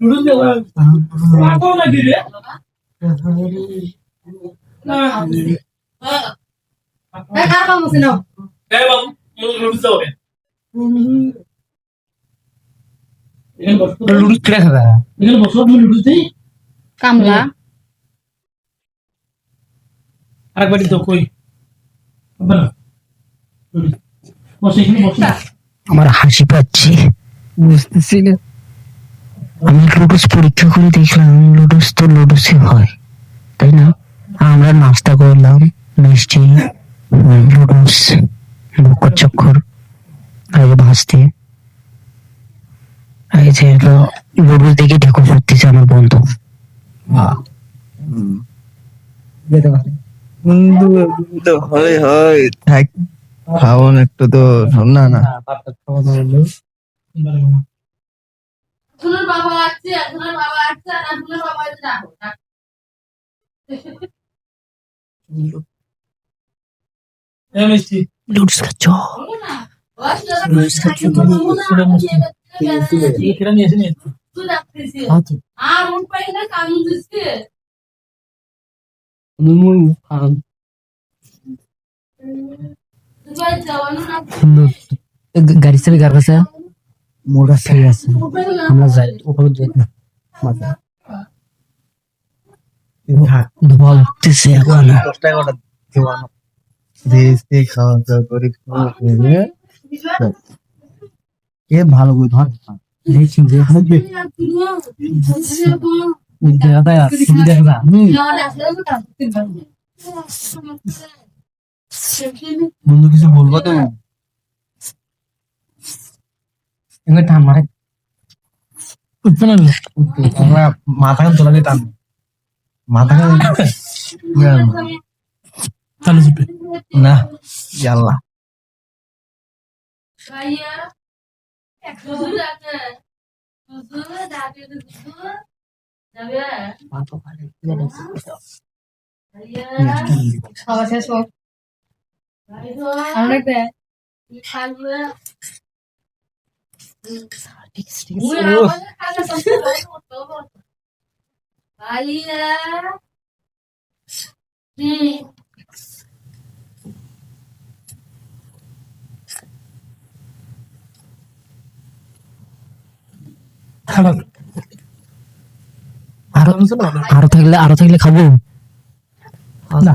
আসছে ডাকো ডাকো। এ মিষ্টি লুডুস খাচ্ছ বলো না। ওই করে বাবা লুডুস তো আসছে, হয় তাই না, আমরা নাস্তা করলাম মিষ্টি। এবার থেকে বেড়াচ্ছি। এখানে নিয়ে এসে নিয়ে তুই ডাকতেছি। আচ্ছা আর ওর পাই না কানুন দিচ্ছে। তুই বাড়ি যাওয়ানো না। গাড়ি চাবি কাছে? মোরা আছে। আমরা যাই। ওপরে যাই মজা ধোয়া উঠতেছে এখন। দশ টাকা ওটা দেওয়ানো দিয়েছি খাওয়া দাওয়া করে এ ভালো করে ধর দেখছি যে দেখা যায় দেখা বন্ধু কিছু বলব তো টান মারে। উঠবে না আমরা মাথাকে তোলা দিয়ে টান মাথাকে তাহলে চুপে না জানলা খাওয়া শেষ হোক। আরও আরও থাকলে আরও থাকলে খাব। না।